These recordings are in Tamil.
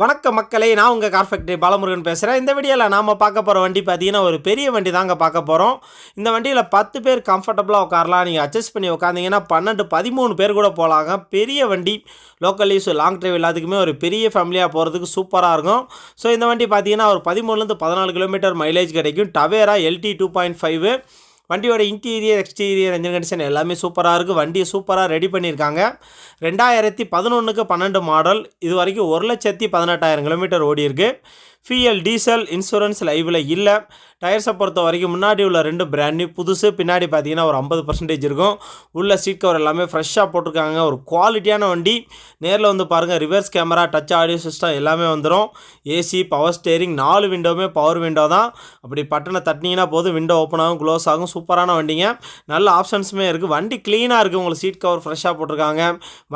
வணக்கம் மக்களே நான் உங்கள் கார் ஃபேக்ட்ரி பாலமுருகன் பேசுகிறேன் இந்த வீடியோவில் நாம் பார்க்க போகிற வண்டி பார்த்தீங்கன்னா ஒரு பெரிய வண்டி தாங்க பார்க்க போகிறோம் இந்த வண்டியில் பத்து பேர் கம்ஃபர்டபுளாக உட்காரலாம். நீங்கள் அட்ஜஸ்ட் பண்ணி உட்காந்திங்கன்னா பன்னெண்டு பதிமூணு பேர் கூட போகலாங்க. பெரிய வண்டி லோக்கல் யூஸ் லாங் ட்ரைவ் எல்லாத்துக்குமே ஒரு பெரிய ஃபேமிலியாக போகிறதுக்கு சூப்பராக இருக்கும். ஸோ இந்த வண்டி பார்த்தீங்கன்னா ஒரு பதிமூணுலேருந்து பதினாலு கிலோமீட்டர் மைலேஜ் கிடைக்கும். Tavera LT two point five வண்டியோட இன்டீரியர் எக்ஸ்டீரியர் இன்ஜின் கண்டிஷன் எல்லாமே சூப்பராக இருக்குது வண்டியை சூப்பராக ரெடி பண்ணியிருக்காங்க. ரெண்டாயிரத்தி பதினொன்றுக்கு பன்னெண்டு மாடல் இது வரைக்கும் ஒரு லட்சத்தி பதினெட்டாயிரம் கிலோமீட்டர் ஓடி இருக்குது ஃபிஎல் டீசல் இன்சூரன்ஸ் லைவில் இல்லை. டயர்ஸை பொறுத்த வரைக்கும் முன்னாடி உள்ள ரெண்டு பிராண்ட் நியூ புதுசு. பின்னாடி பார்த்தீங்கன்னா ஒரு ஐம்பது பர்சன்டேஜ் இருக்கும். உள்ள சீட் கவர் எல்லாமே ஃப்ரெஷ்ஷாக போட்டிருக்காங்க. ஒரு குவாலிட்டியான வண்டி. நேரில் வந்து பாருங்கள் reverse camera touch audio system எல்லாமே வந்துடும் ஏசி பவர் ஸ்டேரிங் நாலு விண்டோவுமே பவர் விண்டோ தான். அப்படி பட்டனை தட்டினீங்கன்னா போதும் விண்டோ ஓப்பன் ஆகும் க்ளோஸ் ஆகும். சூப்பரான வண்டிங்க. நல்ல ஆப்ஷன்ஸுமே இருக்குது வண்டி க்ளீனாக இருக்குது உங்களுக்கு சீட் கவர் ஃப்ரெஷ்ஷாக போட்டிருக்காங்க.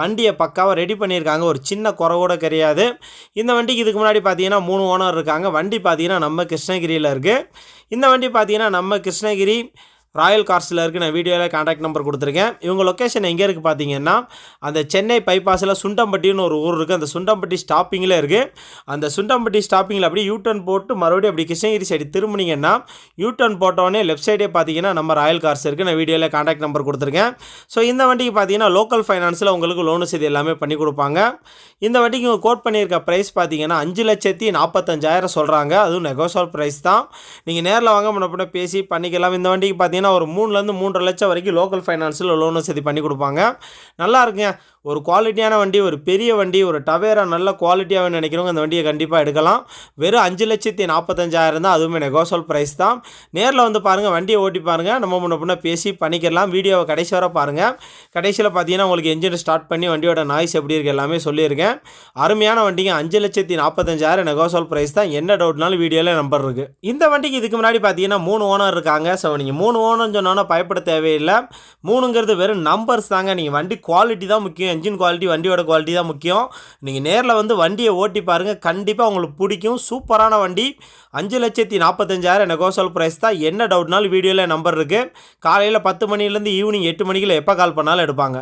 வண்டியை பக்காவாக ரெடி பண்ணியிருக்காங்க. ஒரு சின்ன குறை கூட கிடையாது. இந்த வண்டிக்கு இதுக்கு முன்னாடி பார்த்தீங்கன்னா மூணு ஓனர் இருக்காங்க. வண்டி பார்த்தீங்கன்னா நம்ம கிருஷ்ணகிரியில் இருக்குது இந்த வண்டி பார்த்தீங்கன்னா நம்ம கிருஷ்ணகிரி ராயல் கார்ஸில் இருக்குது நான் வீடியோவில் காண்டாக்ட் நம்பர் கொடுத்துருக்கேன். இவங்க லொக்கேஷன் எங்கே இருக்குது பார்த்தீங்கன்னா அந்த சென்னை பைபாஸில் சுண்டம்பட்டின்னு ஒரு ஊர் இருக்குது அந்த சுண்டம்பட்டி ஸ்டாப்பிங்கில் இருக்குது அந்த சுண்டம்பட்டி ஸ்டாப்பிங்கில் அப்படியே யூ டர்ன் போட்டு மறுபடியும் அப்படி கிருஷ்ணகிரி சைடு திரும்பினீங்கன்னா யூ டர்ன் போட்டோடனே லெஃப்ட் சைடே பார்த்தீங்கன்னா நம்ம ராயல் கார்ஸ் இருக்குது நான் வீடியோவில் காண்டாக்ட் நம்பர் கொடுத்துருக்கேன். ஸோ இந்த வண்டிக்கு பார்த்தீங்கன்னா லோக்கல் ஃபைனான்ஸில் உங்களுக்கு லோன் வசதி எல்லாமே பண்ணி கொடுப்பாங்க. இந்த வண்டிக்கு இவங்க கோட் பண்ணியிருக்க ப்ரைஸ் பார்த்தீங்கன்னா அஞ்சு லட்சத்தி நாற்பத்தஞ்சாயிரம் சொல்கிறாங்க அதுவும் நெகோசியல் ப்ரைஸ் தான். நீங்கள் நேரில் வாங்க முன்ன பேசி பண்ணிக்கலாம். இந்த வண்டிக்கு பார்த்தீங்கன்னா ஒரு மூணுலேருந்து மூன்றரை லட்சம் வரைக்கும் லோக்கல் ஃபைனான்ஸில் லோன் வசதி பண்ணி கொடுப்பாங்க. நல்லா இருக்குங்க. ஒரு குவாலிட்டியான வண்டி ஒரு பெரிய வண்டி ஒரு டவேரா நல்ல குவாலிட்டியாக நினைக்கிறவங்க அந்த வண்டியை கண்டிப்பாக எடுக்கலாம். வெறும் அஞ்சு லட்சத்தி நாற்பத்தஞ்சாயிரம் தான் அதுவுமே நெகோசல் ப்ரைஸ் தான். நேரில் வந்து பாருங்கள் வண்டியை ஓட்டி பாருங்கள் நம்ம முன்ன பின்ன பேசி பண்ணிக்கலாம் வீடியோவை கடைசி வர பாருங்கள் கடைசியில் பார்த்தீங்கன்னா உங்களுக்கு என்ஜின் ஸ்டார்ட் பண்ணி வண்டியோட நாய்ஸ் எப்படி இருக்குது எல்லாமே சொல்லியிருக்கேன். அருமையான வண்டிங்க. அஞ்சு லட்சத்தி நாற்பத்தஞ்சாயிரம் நெகோசல் ப்ரைஸ் தான். என்ன டவுட்னாலும் வீடியோவில் நம்பர் இருக்குது இந்த வண்டிக்கு இதுக்கு முன்னாடி பார்த்தீங்கன்னா மூணு ஓனர் இருக்காங்க. ஸோ நீங்கள் மூணு ஓனர்னு சொன்னோன்னா பயப்பட தேவையில்லை. மூணுங்கிறது வெறும் நம்பர்ஸ் தாங்க. நீங்கள் வண்டி குவாலிட்டி தான் முக்கியம். என்ஜின் குவாலிட்டி வண்டியோட குவாலிட்டி தான் முக்கியம். நீங்கள் நேரில் வந்து வண்டியை ஓட்டி பாருங்கள் கண்டிப்பாக உங்களுக்கு பிடிக்கும். சூப்பரான வண்டி. அஞ்சு லட்சத்தி நாற்பத்தஞ்சாயிரம் நெகோசல் ப்ரைஸ் தான். என்ன டவுட்னாலும் வீடியோவில் நம்பர் இருக்குது காலையில் பத்து மணிலேருந்து ஈவினிங் எட்டு மணிக்குள்ள எப்போ கால் பண்ணாலும் எடுப்பாங்க.